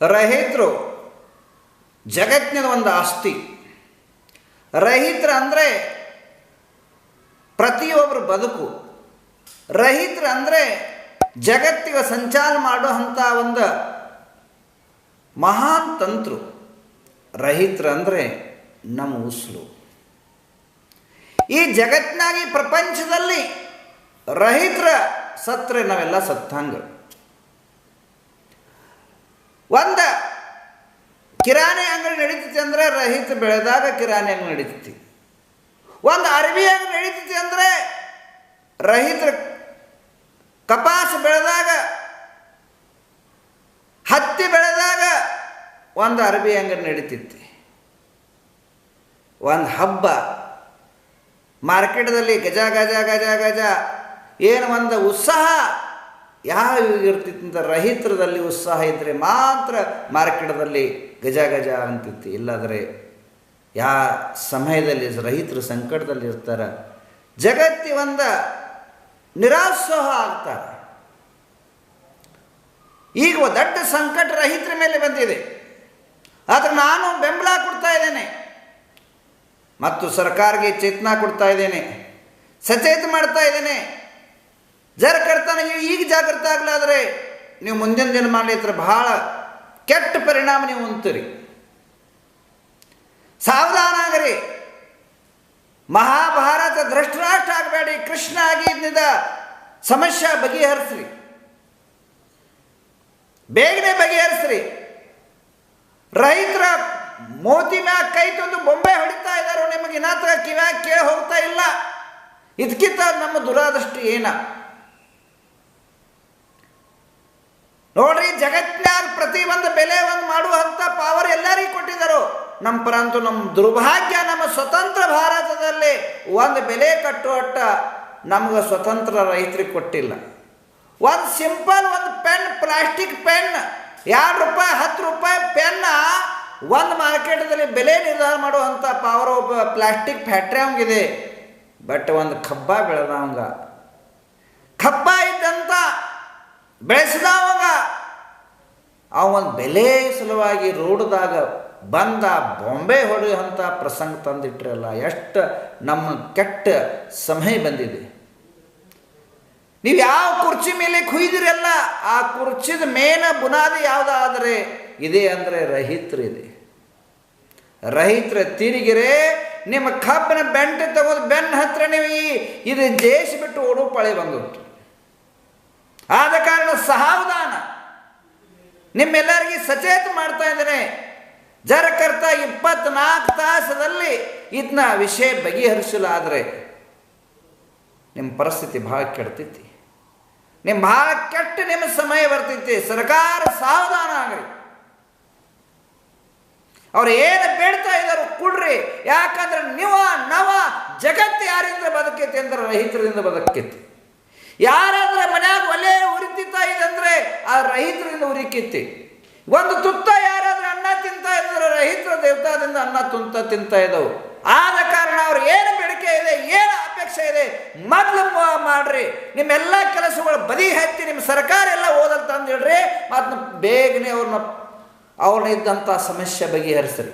ರೈತರು ಜಗತ್ತಿನ ಒಂದು ಆಸ್ತಿ. ರಹಿತ್ರ ಅಂದರೆ ಪ್ರತಿಯೊಬ್ಬರು ಬದುಕು. ರಹಿತ್ರ ಅಂದರೆ ಜಗತ್ತಿಗೆ ಸಂಚಾರ ಮಾಡುವಂಥ ಒಂದು ಮಹಾನ್ ತಂತ್ರು. ರಹಿತ್ರ ಅಂದರೆ ನಮ್ಮ ಉಸಿರು. ಈ ಜಗತ್ತಿನಾಗಿ ಪ್ರಪಂಚದಲ್ಲಿ ರಹಿತರ ಸತ್ರೆ ನಾವೆಲ್ಲ ಸತ್ತಂಗ. ಒಂದು, ಕಿರಾಣಿ ಅಂಗಡಿ ನಡೀತೈತಿ ಅಂದರೆ ರಹಿತ ಬೆಳೆದಾಗ ಕಿರಾಣಿ ಅಂಗಡಿ ನಡೀತೈತಿ. ಒಂದು ಅರಬಿ ಅಂಗಡಿ ನಡೀತೈತಿ ಅಂದರೆ ರಹಿತ ಕಪಾಸ ಬೆಳೆದಾಗ, ಹತ್ತಿ ಬೆಳೆದಾಗ ಒಂದು ಅರಬಿ ಅಂಗಡಿ ನಡೀತಿತ್ತು ಒಂದು ಹಬ್ಬ ಮಾರ್ಕೆಟ್ದಲ್ಲಿ ಗಜ ಗಜ ಗಜ ಗಜ, ಏನು ಒಂದು ಉತ್ಸಾಹ ಯಾವ ಇರ್ತಿತ್ತು ರಹಿತ್ರದಲ್ಲಿ ಉತ್ಸಾಹ ಇದ್ದರೆ ಮಾತ್ರ ಮಾರ್ಕೆಟದಲ್ಲಿ ಗಜ ಗಜ ಅಂತಿತ್ತು. ಇಲ್ಲಾದರೆ ಯಾ ಸಮಯದಲ್ಲಿ ರೈತರು ಸಂಕಟದಲ್ಲಿ ಇರ್ತಾರೆ. ಜಗತ್ತಿ ಒಂದ ನಿರಾಸೋಹ ಆಗ್ತಾರೆ. ಈಗ ದೊಡ್ಡ ಸಂಕಟ ರಹಿತರ ಮೇಲೆ ಬಂದಿದೆ. ಆದರೆ ನಾನು ಬೆಂಬಲ ಕೊಡ್ತಾ ಇದ್ದೇನೆ. ಮತ್ತು ಸರ್ಕಾರಕ್ಕೆ ಚೇತನ ಕೊಡ್ತಾ ಇದ್ದೇನೆ. ಸಚೇತ ಮಾಡ್ತಾ ಇದ್ದೇನೆ. ಜರ ಕಡ್ತಾನೆ ಈಗ ಜಾಗೃತ ಆಗ್ಲಾದ್ರೆ ನೀವು ಮುಂದಿನ ದಿನ ಮಾಡಲಿತ್ರ ಬಹಳ ಕೆಟ್ಟ ಪರಿಣಾಮ ನೀವು ಉಂತೀರಿ ಸಾವಧಾನ ಆಗರಿ. ಮಹಾಭಾರತ ದೃಷ್ಟರಾಷ್ಟ್ರ ಆಗಬೇಡಿ, ಕೃಷ್ಣ ಆಗಿ ಇದ್ದಿದ್ದ ಸಮಸ್ಯೆ ಬಗೆಹರಿಸ್ರಿ. ಬೇಗನೆ ಬಗೆಹರಿಸ್ರಿ. ರೈತರ ಮೋತಿ ಮ್ಯಾಗ ಕೈ ತಂದು ಬೊಂಬೆ ಹೊಡಿತಾ ಇದ್ದಾರೋ, ನಿಮಗೆ ಇನ್ನಾತ್ರ ಕಿವ್ಯಾಗ ಕೇಳಿ ಹೋಗ್ತಾ ಇಲ್ಲ. ಇದಕ್ಕಿಂತ ನಮ್ಮ ದುರಾದೃಷ್ಟಿ ಏನ? ಜಗತ್ತಿನಾಗ ಪ್ರತಿ ಒಂದು ಬೆಲೆ ಒಂದು ಮಾಡುವಂಥ ಪವರ್ ಎಲ್ಲರಿಗೂ ಕೊಟ್ಟಿದ್ದರು. ನಮ್ಮ ಪರಂತು ನಮ್ಮ ದುರ್ಭಾಗ್ಯ ನಮ್ಮ ಸ್ವತಂತ್ರ ಭಾರತದಲ್ಲಿ ಒಂದು ಬೆಲೆ ಕಟ್ಟುವಟ್ಟ ನಮ್ಗೆ ಸ್ವತಂತ್ರ ರೈತರಿಗೆ ಕೊಟ್ಟಿಲ್ಲ. ಒಂದು ಸಿಂಪಲ್ ಒಂದು ಪೆನ್ ಪ್ಲಾಸ್ಟಿಕ್ ಪೆನ್ ಎರಡು ರೂಪಾಯಿ, ಹತ್ತು ರೂಪಾಯಿ ಪೆನ್ನ ಒಂದು ಮಾರ್ಕೆಟದಲ್ಲಿ ಬೆಲೆ ನಿರ್ಧಾರ ಮಾಡುವಂಥ ಪಾವರ್ ಒಬ್ಬ ಪ್ಲಾಸ್ಟಿಕ್ ಫ್ಯಾಕ್ಟ್ರಿ ಅವಂಗಿದೆ ಬಟ್ ಒಂದು ಕಬ್ಬ ಬೆಳೆದವಂಗ ಕಬ್ಬ ಇದ್ದಂಥ ಬೆಳೆಸಿದವಾಗ ಅವ ಒಂದು ಬೆಲೆ ಸಲುವಾಗಿ ರೋಡ್ದಾಗ ಬಂದ ಬೊಂಬೆ ಹೊಡೆಯುವಂಥ ಪ್ರಸಂಗ ತಂದಿಟ್ರಲ್ಲ, ಎಷ್ಟು ನಮ್ಮ ಕೆಟ್ಟ ಸಮಯ ಬಂದಿದೆ. ನೀವು ಯಾವ ಕುರ್ಚಿ ಮೇಲೆ ಕುಯ್ದಿರಲ್ಲ, ಆ ಕುರ್ಚಿದ ಮೇನ ಬುನಾದಿ ಯಾವುದಾದರೆ ಇದೆ ಅಂದರೆ ರೈತರಿದೆ ರೈತರ ತಿರುಗಿರೆ ನಿಮ್ಮ ಕಬ್ಬಿನ ಬೆಂಟೆ ತಗೋದು ಬೆನ್ನ ಹತ್ರ ನೀವು ಈ ಇದು ಜೇಸಿ ಬಿಟ್ಟು ಓಡು ಪಳೆ ಬಂದು ಆದ ಕಾರಣ ಸಾವಧಾನ ನಿಮ್ಮೆಲ್ಲರಿಗೆ ಸಚೇತ ಮಾಡ್ತಾ ಇದ್ದೇನೆ. ಜರಕರ್ತ ಇಪ್ಪತ್ನಾಲ್ಕು ತಾಸದಲ್ಲಿ ಇದನ್ನ ವಿಷಯ ಬಗೆಹರಿಸಲಾದರೆ ನಿಮ್ಮ ಪರಿಸ್ಥಿತಿ ಭಾಳ ಕೆಡ್ತೈತಿ. ನಿಮ್ಮ ಭಾಳ ಕೆಟ್ಟ ನಿಮ್ಮ ಸಮಯ ಬರ್ತೈತಿ. ಸರ್ಕಾರ ಸಾವಧಾನ ಆಗ್ರಿ. ಅವ್ರು ಏನು ಬೇಡ್ತಾ ಇದ್ದಾರೋ ಕೊಡ್ರಿ. ಯಾಕಂದ್ರೆ ನಿವ, ನವ ಜಗತ್ತು ಯಾರಿಂದ ಬದುಕೈತಿ ಅಂದ್ರೆ ರೈತರಿಂದ ಬದುಕೈತಿ. ಯಾರಾದ್ರೆ ಮನ್ಯಾಗ ಒಲೆ ಉರಿತಿತ್ತಾ ರೈತರಿಂದ ಉರಿಕಿತ್ತಿ ಒಂದು ತುತ್ತ ಯಾರಾದರೂ ಅನ್ನ ತಿಂತಾ ಇದ್ರೆ ರೈತರ ದೇವತಾದಿಂದ ಅನ್ನ ತುಂತ ತಿಂತಾ ಇದ್ದವು. ಆದ ಕಾರಣ ಅವ್ರು ಏನು ಬೇಡಿಕೆ ಇದೆ, ಏನು ಅಪೇಕ್ಷೆ ಇದೆ, ಮೊದಲು ಮಾಡ್ರಿ. ನಿಮ್ಮೆಲ್ಲ ಕೆಲಸಗಳು ಬದಿ ಹತ್ತಿ ನಿಮ್ಮ ಸರ್ಕಾರ ಎಲ್ಲ ಓದಲ್ ತಂದಿಡ್ರಿ, ಮತ್ತು ಬೇಗನೆ ಅವ್ರನ್ನ ಅವ್ರನ್ನ ಇದ್ದಂಥ ಸಮಸ್ಯೆ ಬಗೆಹರಿಸ್ರಿ.